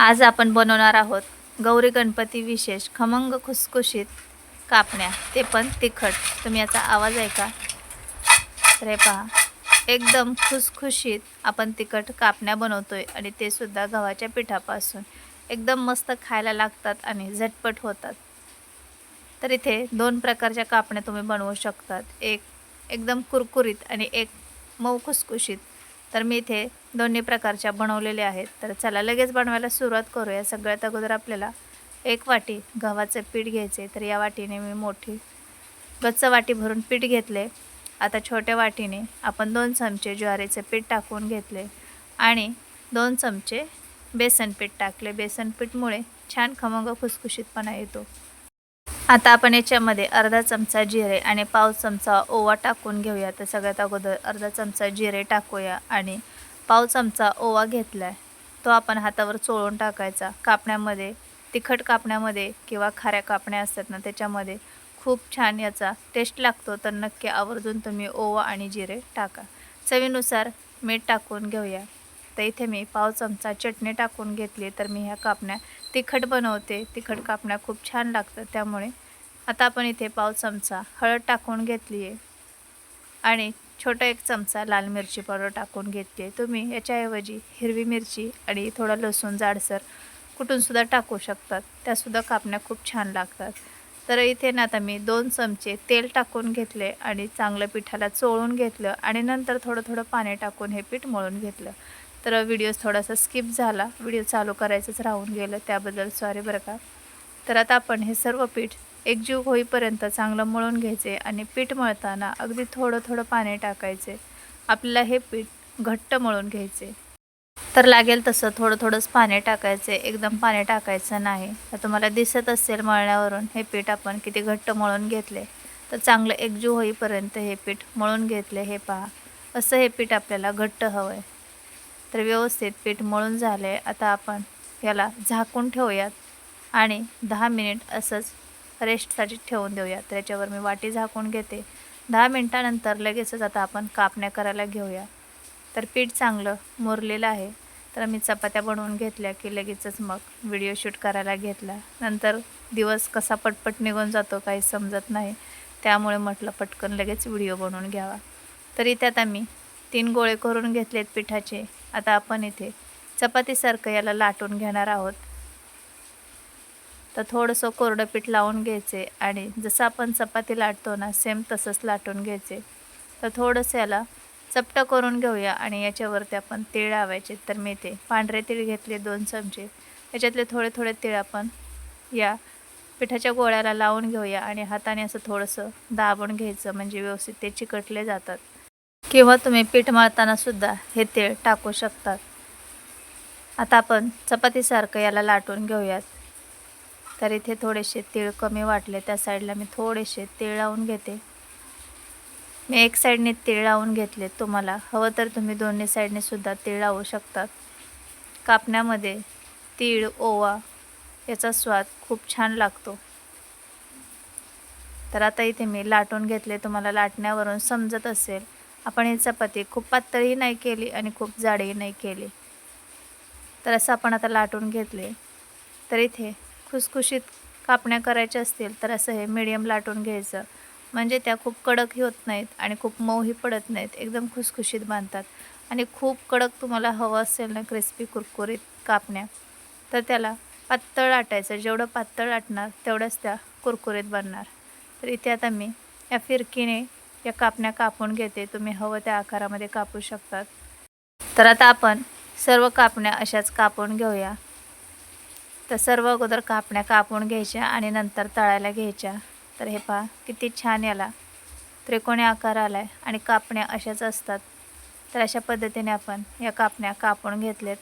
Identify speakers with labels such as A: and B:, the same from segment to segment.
A: आज आपण बनवणार आहोत गौरी गणपती विशेष खमंग खुसखुशीत कापण्या. ते पण तिखट. तुम्ही याचा आवाज ऐका. तर हे पहा. एकदम खुसखुशीत आपण तिखट कापण्या बनवतोय आणि ते सुद्धा गव्हाच्या पिठापासून. एकदम मस्त खायला लागतात आणि झटपट होतात. तर इथे दोन प्रकारच्या कापण्या तुम्ही बनवू शकतात. एक एकदम कुरकुरीत आणि एक मऊ खुसखुशीत. तर मी इथे दोन्ही प्रकारच्या बनवलेल्या आहेत. तर चला लगेच बनवायला सुरुवात करूया. सगळ्यात अगोदर आपल्याला एक वाटी गव्हाचं पीठ घ्यायचे. तर या वाटीने मी मोठी गच्च वाटी भरून पीठ घेतले. आता छोट्या वाटीने आपण दोन चमचे ज्वारीचे पीठ टाकून घेतले आणि दोन चमचे बेसन पीठ टाकले. बेसन पीठमुळे छान खमंग खुसखुशीतपणा येतो. आता आपण याच्यामध्ये अर्धा चमचा जिरे आणि पाव चमचा ओवा टाकून घेऊया. तर सगळ्यात अगोदर अर्धा चमचा जिरे टाकूया आणि पाव चमचा ओवा घेतला आहे तो आपण हातावर चोळून टाकायचा. कापण्यामध्ये तिखट कापण्यामध्ये किंवा खाऱ्या कापण्या असतात ना त्याच्यामध्ये खूप छान याचा टेस्ट लागतो. तर नक्की आवर्जून तुम्ही ओवा आणि जिरे टाका. चवीनुसार मीठ टाकून घेऊया. तर इथे मी पाव चमचा चटणी टाकून घेतली. तर मी ह्या कापण्या तिखट बनवते. तिखट कापण्या खूप छान लागतं त्यामुळे. आता आपण इथे पाव चमचा हळद टाकून घेतली आहे आणि छोटा एक चमचा लाल मिरची पावडर टाकून घेतली आहे तुम्ही याच्याऐवजी हिरवी मिरची आणि थोडा लसूण जाडसर कुटूनसुद्धा टाकू शकतात. त्यासुद्धा कापण्या खूप छान लागतात. तर इथे ना आता मी दोन चमचे तेल टाकून घेतले आणि चांगलं पिठाला चोळून घेतलं आणि नंतर थोडं थोडं पाणी टाकून हे पीठ मळून घेतलं. तर व्हिडिओ थोडासा स्किप झाला. व्हिडिओ चालू करायचंच राहून गेलं त्याबद्दल सॉरी बरं का. तर आता आपण हे सर्व पीठ एकजीव होईपर्यंत चांगलं मळून घ्यायचे आणि पीठ मळताना अगदी थोडं थोडं पाणी टाकायचे. आपल्याला हे पीठ घट्ट मळून घ्यायचे. तर लागेल तसं थोडं थोडंच पाणी टाकायचे. एकदम पाणी टाकायचं नाही. तर तुम्हाला दिसत असेल मळण्यावरून हे पीठ आपण किती घट्ट मळून घेतले. तर चांगलं एकजीव होईपर्यंत हे पीठ मळून घेतले. हे पहा. असं हे पीठ आपल्याला घट्ट हवं आहे तर व्यवस्थित पीठ मळून झाले. आता आपण याला झाकून ठेवूयात आणि दहा मिनिट असंच रेस्टसाठी ठेवून देऊया तर याच्यावर मी वाटी झाकून घेते. दहा मिनटानंतर लगेचच आता आपण कापण्या करायला घेऊया. तर पीठ चांगलं मुरलेलं आहे. तर मी चपात्या बनवून घेतल्या की लगेचच मग व्हिडिओ शूट करायला घेतला. नंतर दिवस कसा पटपट निघून जातो काही समजत नाही. त्यामुळे म्हटलं पटकन लगेच व्हिडिओ बनवून घ्यावा. तरी त्यात आम्ही तीन गोळे करून घेतलेत पिठाचे. आता आपण इथे चपातीसारखं याला लाटून घेणार आहोत. तर थोडंसं कोरडं पीठ लावून घ्यायचे आणि जसं आपण चपाती लाटतो ना सेम तसंच लाटून घ्यायचे. तर थोडंसं याला चपटं करून घेऊया आणि याच्यावरती आपण तीळ लावायचे. तर मी ते पांढरे तीळ घेतले दोन चमचे. याच्यातले थोडे थोडे तीळ आपण या पिठाच्या गोळ्याला लावून घेऊया आणि हाताने असं थोडंसं दाबून घ्यायचं म्हणजे व्यवस्थित ते चिकटले जातात. किंवा तुम्ही पीठ मळताना सुद्धा हे तेल टाकू शकतात. आता आपण चपातीसारखं याला लाटून घेऊयात. तर इथे थोडेसे तीळ कमी वाटले त्या साईडला मी थोडेसे तीळ लावून घेते. मी एक साईडने तीळ लावून घेतले तुम्हाला हवं तर तुम्ही दोन्ही साईडने सुद्धा तीळ लावू शकतात. कापण्यामध्ये तीळ ओवा याचा स्वाद खूप छान लागतो. तर आता इथे मी लाटून घेतले तुम्हाला लाटण्यावरून समजत असेल. आपण ही चपाती खूप पातळही नाही केली आणि खूप जाडही नाही केली. तर असं आपण आता लाटून घेतले. तर इथे खुसखुशीत कापण्या करायच्या असतील तर असं हे मीडियम लाटून घ्यायचं. म्हणजे त्या खूप कडकही होत नाहीत आणि खूप मऊही पडत नाहीत. एकदम खुसखुशीत बांधतात. आणि खूप कडक तुम्हाला हवं असेल ना क्रिस्पी कुरकुरीत कापण्या तर त्याला पातळ लाटायचं. जेवढं पातळ लाटणार तेवढंच त्या कुरकुरीत बनणार. तर इथे आता मी या फिरकीने या कापण्या कापून घेते. तुम्ही हवं त्या आकारामध्ये कापू शकतात. तर आता आपण सर्व कापण्या अशाच कापून घेऊया. तर सर्व अगोदर कापण्या कापून घ्यायच्या आणि नंतर तळायला घ्यायच्या. तर हे पहा किती छान याला त्रिकोणी आकार आला आहे आणि कापण्या अशाच असतात. तर अशा पद्धतीने आपण या कापण्या कापून घेतलेत.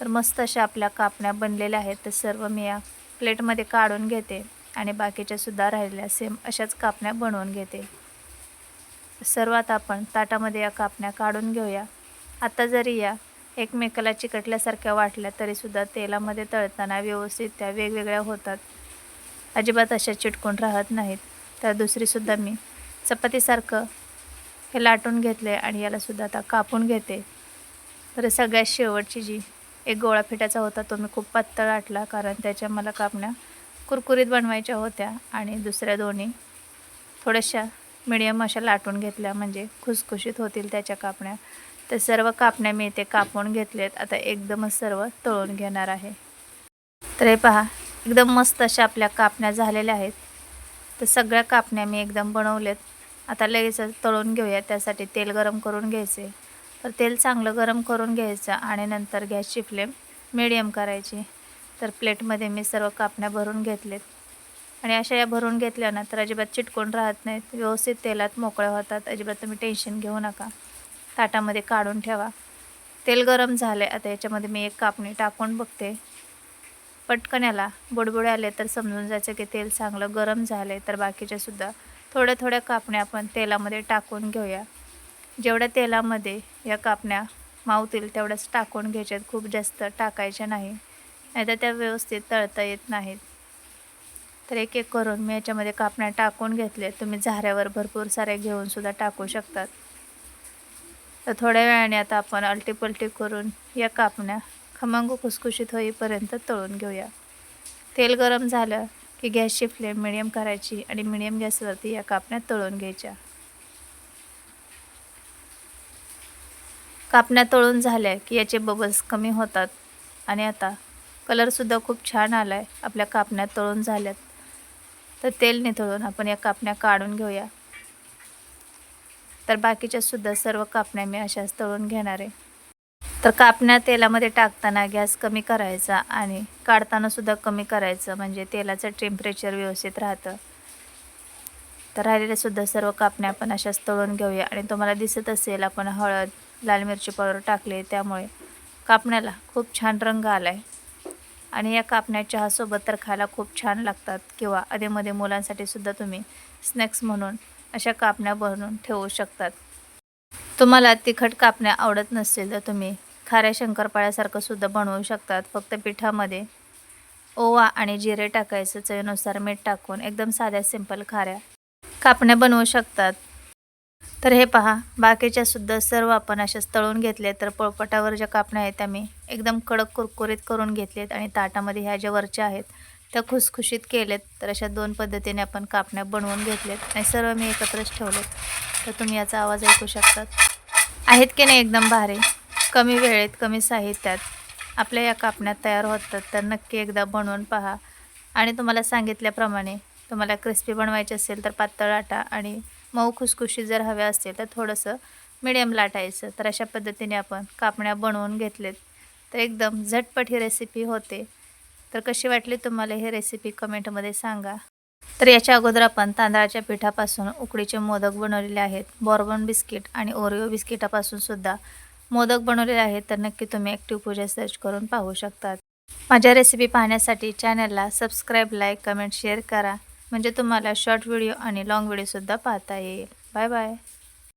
A: तर मस्त अशा आपल्या कापण्या बनलेल्या आहेत. तर सर्व मी या प्लेटमध्ये काढून घेते. आणि बाकीच्या सुद्धा राहिलेल्या सेम अशाच कापण्या बनवून घेते. सर्वात आपण ताटामध्ये या कापण्या काढून घेऊया. आता जरी या एकमेकाला चिकटल्यासारख्या वाटल्या तरीसुद्धा तेलामध्ये तळताना व्यवस्थित त्या वेगवेगळ्या होतात. अजिबात अशा चिटकून राहत नाहीत. तर दुसरीसुद्धा मी चपातीसारखं हे लाटून घेतले आणि यालासुद्धा आता कापून घेते. तर सगळ्यात शेवटची जी एक गोळा फिटाचा होता तो मी खूप पातळ आटला कारण त्याच्या मला कापण्या कुरकुरीत बनवायच्या होत्या आणि दुसऱ्या दोन्ही थोड्याशा मिडियम अशा लाटून घेतल्या म्हणजे खुसखुशीत होतील त्याच्या कापण्या. तर सर्व कापण्या मी इथे कापून घेतलेत. आता एकदमच सर्व तळून घेणार आहे. तर हे पहा एकदम मस्त अशा आपल्या कापण्या झालेल्या आहेत. तर सगळ्या कापण्या मी एकदम बनवलेत. आता लगेच तळून घेऊया त्यासाठी तेल गरम करून घ्यायचे. तर तेल चांगलं गरम करून घ्यायचं आणि नंतर गॅसची फ्लेम मिडियम करायची. तर प्लेटमध्ये मी सर्व कापण्या भरून घेतलेत. आणि अशा या भरून घेतल्या ना तर अजिबात चिटकून राहत नाहीत. व्यवस्थित तेलात मोकळ्या होतात. अजिबात तुम्ही टेन्शन घेऊ नका. ताटामध्ये काढून ठेवा. तेल गरम झाले आता याच्यामध्ये मी एक कापणी टाकून बघते. पटकन याला. बुडबुडे आले तर समजून जायचं की तेल चांगलं गरम झालं आहे तर बाकीच्यासुद्धा थोड्या थोड्या कापण्या आपण तेलामध्ये टाकून घेऊया. जेवढ्या तेलामध्ये या कापण्या मावतील तेवढ्याच टाकून घ्यायच्यात. खूप जास्त टाकायच्या नाही. नाहीतर त्या व्यवस्थित तळता येत नाहीत. तर एक एक करून मी याच्यामध्ये कापण्या टाकून घेतले तुम्ही झाऱ्यावर भरपूर सारे घेऊन सुद्धा टाकू शकतात. तर थोड्या वेळाने आता आपण अलटीपलटी करून या कापण्या खमंग खुसखुशीत होईपर्यंत तळून घेऊया. तेल गरम झालं की गॅसची फ्लेम मिडियम करायची आणि मिडियम गॅसवरती या कापण्या तळून घ्यायच्या. कापण्या तळून झाल्या की याचे बबल्स कमी होतात. आणि आता कलरसुद्धा खूप छान आला आहे आपल्या कापण्या तळून झाल्यात. तर तेल निथळून आपण या कापण्या काढून घेऊया. तर बाकीच्या सुद्धा सर्व कापण्या मी अशाच तळून घेणार आहे. तर कापण्या तेलामध्ये टाकताना गॅस कमी करायचा आणि काढतानासुद्धा कमी करायचं म्हणजे तेलाचं टेम्परेचर व्यवस्थित राहतं. तर राहिलेल्यासुद्धा सर्व कापण्या आपण अशाच तळून घेऊया. आणि तुम्हाला दिसत असेल आपण हळद लाल मिरची पावडर टाकले त्यामुळे कापण्याला खूप छान रंग आला आहे आणि या कापण्या चहासोबत तर खायला खूप छान लागतात. किंवा अधेमध्ये मुलांसाठी सुद्धा तुम्ही स्नॅक्स म्हणून अशा कापण्या बनवून ठेवू शकतात. तुम्हाला तिखट कापण्या आवडत नसेल तर तुम्ही खाऱ्या शंकरपाळ्यासारखं सुद्धा बनवू शकतात. फक्त पिठामध्ये ओवा आणि जिरे टाकायचं. चवीनुसार मीठ टाकून एकदम साध्या सिंपल खाऱ्या कापण्या बनवू शकतात. तर हे पहा बाकीच्या सुद्धा सर्व आपण अशाच तळून घेतले तर पोळपटावर ज्या कापण्या आहेत त्या मी एकदम कडक कुरकुरीत करून घेतलेत आणि ताटामध्ये ह्या ज्या वरच्या आहेत त्या खुसखुशीत केलेत. तर अशा दोन पद्धतीने आपण कापण्या बनवून घेतलेत आणि सर्व मी एकत्रच ठेवलेत. तर तुम्ही याचा आवाज ऐकू शकतात. आहेत की नाही एकदम भारी? कमी वेळेत कमी साहित्यात. आपल्या या कापण्या तयार होतात तर नक्की एकदा बनवून पहा. आणि तुम्हाला सांगितल्याप्रमाणे तुम्हाला क्रिस्पी बनवायची असेल तर पातळ आटा आणि मऊ खुसखुशी जर हव्या असतील तर थोडंसं मिडियम लाटायचं. तर अशा पद्धतीने आपण कापण्या बनवून घेतलेत. तर एकदम झटपट ही रेसिपी होते. तर कशी वाटली तुम्हाला ही रेसिपी कमेंटमध्ये सांगा. तर याच्या अगोदर आपण तांदळाच्या पिठापासून उकडीचे मोदक बनवलेले आहेत. बॉर्बन बिस्किट आणि ओरिओ बिस्किटापासून सुद्धा मोदक बनवलेले आहेत. तर नक्की तुम्ही ॲक्टिव्ह पूजा सर्च करून पाहू शकतात. माझ्या रेसिपी पाहण्यासाठी चॅनलला सबस्क्राईब लाईक कमेंट शेअर करा. म्हणजे तुम्हाला शॉर्ट व्हिडिओ आणि लाँग व्हिडिओसुद्धा पाहता येईल. Bye bye